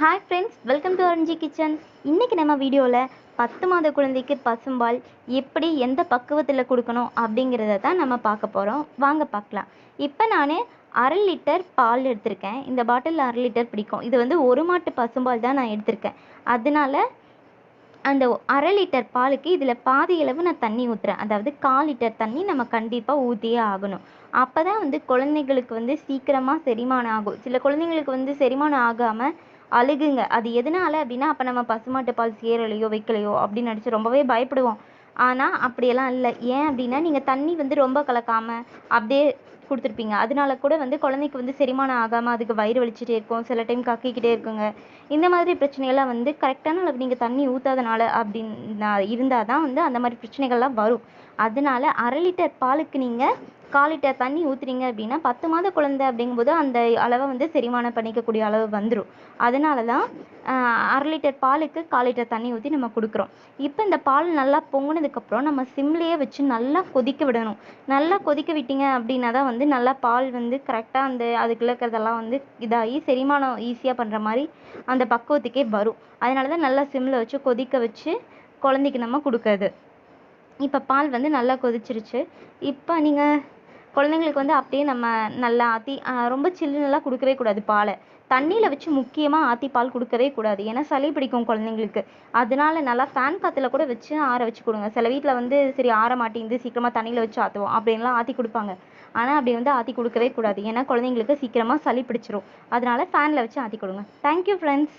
Hi friends welcome to Aranji kitchen இன்றைக்கி நம்ம வீடியோவில் பத்து மாத குழந்தைக்கு பசும்பால் எப்படி எந்த பக்குவத்தில் கொடுக்கணும் அப்படிங்கிறத தான் நம்ம பார்க்க போகிறோம் வாங்க பார்க்கலாம். இப்போ நான் அரை லிட்டர் பால் எடுத்திருக்கேன். இந்த பாட்டில் அரை லிட்டர் பிடிக்கும். இது வந்து ஒரு மாட்டு பசும்பால் தான் நான் எடுத்திருக்கேன். அதனால அந்த அரை லிட்டர் பாலுக்கு இதில் பாதி அளவு நான் தண்ணி ஊற்றுறேன் அதாவது கால் லிட்டர் தண்ணி நம்ம கண்டிப்பாக ஊற்றியே ஆகணும். அப்போ தான் வந்து குழந்தைங்களுக்கு வந்து சீக்கிரமாக செரிமானம் ஆகும். சில குழந்தைங்களுக்கு வந்து செரிமானம் ஆகாமல் அழுகுங்க. அது எதனால அப்படின்னா அப்போ நம்ம பசுமாட்டு பால் சேரலையோ வைக்கலையோ அப்படின்னு நினச்சி ரொம்பவே பயப்படுவோம். ஆனால் அப்படியெல்லாம் இல்லை. ஏன் அப்படின்னா நீங்கள் தண்ணி வந்து ரொம்ப கலக்காமல் அப்படியே கொடுத்துருப்பீங்க. அதனால கூட வந்து குழந்தைக்கு வந்து செரிமானம் ஆகாமல் அதுக்கு வயிறு வலிச்சுட்டே இருக்கும். சில டைம் கக்கிக்கிட்டே இருக்குங்க. இந்த மாதிரி பிரச்சனைகள்லாம் வந்து கரெக்டான அளவு நீங்கள் தண்ணி ஊற்றாதனால அப்படின்னா இருந்தால் தான் வந்து அந்த மாதிரி பிரச்சனைகள்லாம் வரும். அதனால அரை லிட்டர் பாலுக்கு நீங்கள் கால் லிட்டர் தண்ணி ஊற்றுறீங்க அப்படின்னா பத்து மாத குழந்தை அப்படிங்கும்போது அந்த அளவை வந்து செரிமானம் பண்ணிக்கக்கூடிய அளவு வந்துடும் அதனால தான் அரை லிட்டர் பாலுக்கு கால் லிட்டர் தண்ணி ஊற்றி நம்ம கொடுக்குறோம். இப்போ இந்த பால் நல்லா பொங்குனதுக்கப்புறம் நம்ம சிம்லேயே வச்சு நல்லா கொதிக்க விடணும். நல்லா கொதிக்க விட்டீங்க அப்படின்னா தான் வந்து நல்லா பால் வந்து கரெக்டாக அந்த அதுக்குள்ள இருக்கிறதெல்லாம் வந்து இதாகி செரிமானம் ஈஸியாக பண்ணுற மாதிரி அந்த பக்குவத்துக்கே வரும். அதனால தான் நல்லா சிம்மில் வச்சு கொதிக்க வச்சு குழந்தைக்கு நம்ம கொடுக்கறது. இப்போ பால் வந்து நல்லா கொதிச்சிருச்சு. இப்போ நீங்கள் குழந்தைங்களுக்கு வந்து அப்படியே நம்ம நல்லா ஆற்றி ரொம்ப சில்லுன்னெல்லாம் கொடுக்கவே கூடாது பாலை. தண்ணியில் வச்சு முக்கியமாக ஆற்றி பால் கொடுக்கவே கூடாது. ஏன்னா சளி பிடிக்கும் குழந்தைங்களுக்கு. அதனால நல்லா ஃபேன் காற்றுல கூட வச்சு ஆற வச்சு கொடுங்க. சில வீட்டில் வந்து சரி ஆற மாட்டேங்குது சீக்கிரமாக தண்ணியில் வச்சு ஆற்றுவோம் அப்படின்லாம் ஆற்றி கொடுப்பாங்க. ஆனால் அப்படி வந்து ஆற்றி கொடுக்கவே கூடாது. ஏன்னா குழந்தைங்களுக்கு சீக்கிரமாக சளி பிடிச்சிரும். அதனால ஃபேனில் வச்சு ஆற்றி கொடுங்க. Thank you friends